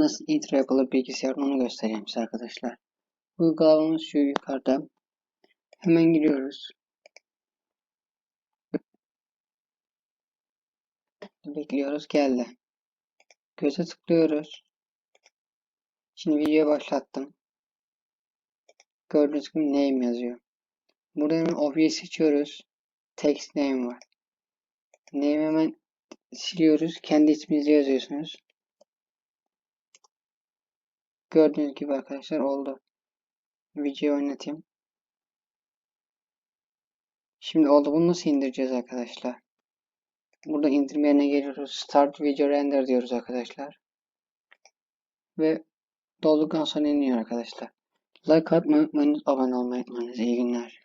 nasıl intro yapılır bilgisayarda onu göstereyim size arkadaşlar. Uygulamamız şu yukarıda. Hemen giriyoruz. Bekliyoruz geldi. Göze tıklıyoruz. Şimdi videoya başlattım. Gördüğünüz gibi name yazıyor. Burada hemen objeyi seçiyoruz. Text name var. Name hemen siliyoruz. Kendi isminizi yazıyorsunuz. Gördüğünüz gibi arkadaşlar oldu. Videoyu oynatayım. Şimdi oldu. Bunu nasıl indireceğiz arkadaşlar? Burada indirme yerine geliyoruz. Start Video Render diyoruz arkadaşlar. Ve dolduktan sonra iniyor arkadaşlar. Like atmayı unutmayınız. Abone olmayı unutmayınız. İyi günler.